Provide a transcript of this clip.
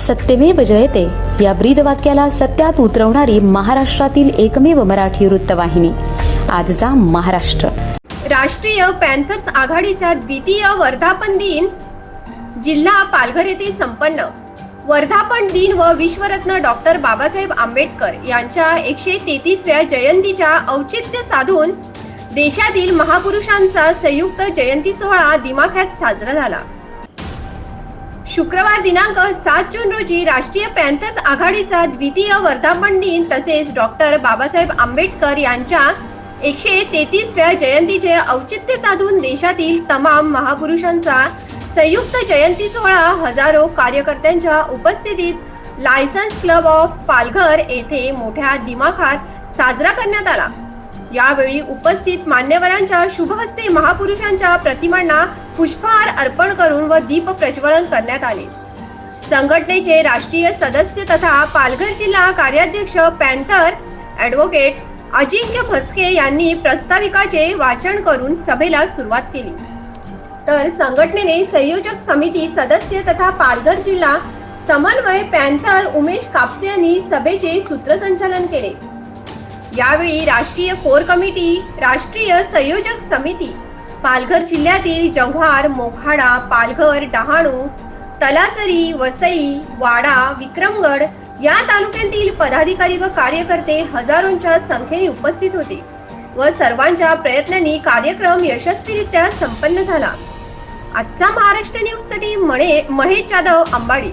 सत्यमेव जयते. या ब्रीद वाक्याला सत्यात उतरवणारी महाराष्ट्रातील एकमेव मराठी वृत्तवाहिनी. आजचा महाराष्ट्र. राष्ट्रीय पॅन्थर्स आघाडीचा द्वितीय वर्धापन दिन जिल्हा पालघर येथे संपन्न. वर्धापन दिन व विश्वरत्न डॉक्टर बाबासाहेब आंबेडकर यांच्या एकशे तेहतीसव्या जयंतीच्या औचित्य साधून देशातील महापुरुषांचा संयुक्त जयंती सोहळा दिमाख्यात साजरा झाला. शुक्रवार दिनांक सात जून रोजी राष्ट्रीय पॅन्थर्स आघाडीचा द्वितीय वर्धापन दिन तसेच डॉक्टर बाबासाहेब आंबेडकर यांच्या एकशे तेहतीसव्या जयंतीचे औचित्य साधून देशातील तमाम महापुरुषांचा संयुक्त जयंती सोहळा हजारो कार्यकर्त्यांच्या उपस्थितीत लायसन्स क्लब ऑफ पालघर येथे मोठ्या दिमाखात साजरा करण्यात आला. यावेळी उपस्थित मान्यवरांच्या शुभहस्ते महापुरुषांच्या प्रतिमांना पुष्पहार अर्पण करून व दीप प्रज्वलन करण्यात आले. संघटनेचे राष्ट्रीय सदस्य तथा पालघर जिल्हा कार्याध्यक्ष पॅन्थर ॲडव्होकेट अजिंक्य भस्के यांनी प्रस्ताविकाचे वाचन करून सभेला सुरुवात केली. तर संघटनेने संयोजक समिती सदस्य तथा पालघर जिल्हा समन्वय पॅन्थर उमेश कापसे यांनी सभेचे सूत्रसंचालन केले. यावेळी राष्ट्रीय कोर कमिटी राष्ट्रीय संयोजक समिती पालघर जिल्ह्यातील जव्हार मोखाडा पालघर डहाणू तलासरी वसई वाडा विक्रमगड या तालुक्यातील पदाधिकारी व कार्यकर्ते हजारोंच्या संख्येने उपस्थित होते व सर्वांच्या प्रयत्नांनी कार्यक्रम यशस्वीरित्या संपन्न झाला. आजचा महाराष्ट्र न्यूजसाठी मणे महेश जाधव अंबाडी.